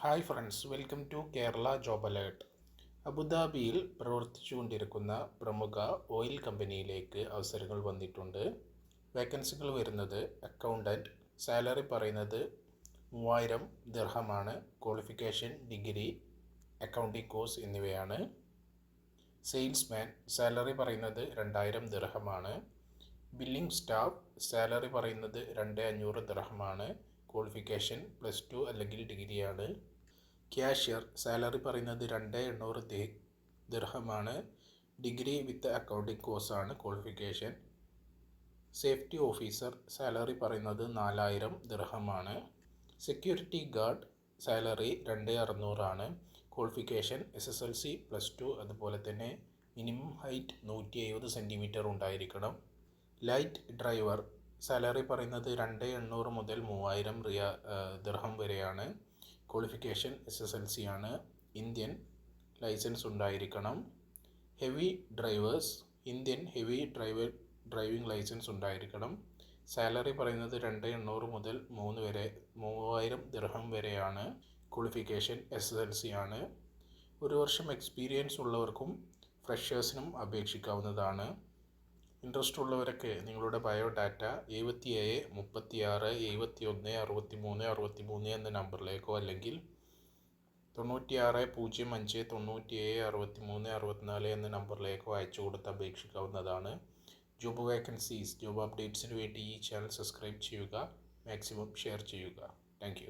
Hi friends welcome to Kerala job alert അബുദാബിയിൽ പ്രവർത്തിച്ചുകൊണ്ടിരിക്കുന്ന പ്രമുഖ ഓയിൽ കമ്പനിയിലേക്ക് അവസരങ്ങൾ വന്നിട്ടുണ്ട്. വേക്കൻസികൾ വരുന്നത് അക്കൗണ്ടന്റ് സാലറി പറയുന്നത് മൂവായിരം ദിർഹമാണ് ക്വാളിഫിക്കേഷൻ ഡിഗ്രി അക്കൗണ്ടിംഗ് കോഴ്സ് എന്നിവയാണ്. സെയിൽസ്മാൻ സാലറി പറയുന്നത് രണ്ടായിരം ദിർഹമാണ്. ബില്ലിംഗ് സ്റ്റാഫ് സാലറി പറയുന്നത് രണ്ട് അഞ്ഞൂറ് ദിർഹമാണ്. ക്വാളിഫിക്കേഷൻ പ്ലസ് ടു അല്ലെങ്കിൽ ഡിഗ്രിയാണ് ക്യാഷ്യർ സാലറി പറയുന്നത് രണ്ട് എണ്ണൂറ് ദിർഹമാണ്. ഡിഗ്രി വിത്ത് അക്കൗണ്ടിംഗ് കോഴ്സാണ് ക്വാളിഫിക്കേഷൻ സേഫ്റ്റി ഓഫീസർ സാലറി പറയുന്നത് നാലായിരം ദിർഹമാണ്. സെക്യൂരിറ്റി ഗാർഡ് സാലറി രണ്ട് അറുന്നൂറാണ്. Qualification S S L C plus two അതുപോലെ തന്നെ മിനിമം ഹൈറ്റ് നൂറ്റി എഴുപത് സെന്റിമീറ്റർ ഉണ്ടായിരിക്കണം. ലൈറ്റ് ഡ്രൈവർ സാലറി പറയുന്നത് രണ്ട് എണ്ണൂറ് മുതൽ മൂവായിരം റിയ ദിർഹം വരെയാണ്. Qualification S S L C ആണ്. ഇന്ത്യൻ ലൈസൻസ് ഉണ്ടായിരിക്കണം. Heavy drivers Indian heavy driver driving licence ഉണ്ടായിരിക്കണം. സാലറി പറയുന്നത് രണ്ട് എണ്ണൂറ് മുതൽ മൂന്ന് വരെ മൂവായിരം ദിർഹം വരെയാണ്. Qualification S S L C ആണ്. ഒരു വർഷം എക്സ്പീരിയൻസ് ഉള്ളവർക്കും ഫ്രഷേഴ്സിനും അപേക്ഷിക്കാവുന്നതാണ്. ഇൻട്രസ്റ്റ് ഉള്ളവരൊക്കെ നിങ്ങളുടെ ബയോഡാറ്റ ആറ് ഒന്ന് അറുപത്തി മൂന്ന് അറുപത്തി മൂന്ന് എന്ന നമ്പറിലേക്കോ അല്ലെങ്കിൽ തൊണ്ണൂറ്റിയാറ് പൂജ്യം അഞ്ച് തൊണ്ണൂറ്റി ഏഴ് അറുപത്തി മൂന്ന് അറുപത്തിനാല് എന്ന നമ്പറിലേക്കോ അയച്ചു കൊടുത്ത് അപേക്ഷിക്കാവുന്നതാണ്. ജോബ് വേക്കൻസീസ് ജോബ് അപ്ഡേറ്റ്സിന് വേണ്ടി ഈ ചാനൽ സബ്സ്ക്രൈബ് ചെയ്യുക മാക്സിമം ഷെയർ ചെയ്യുക. താങ്ക്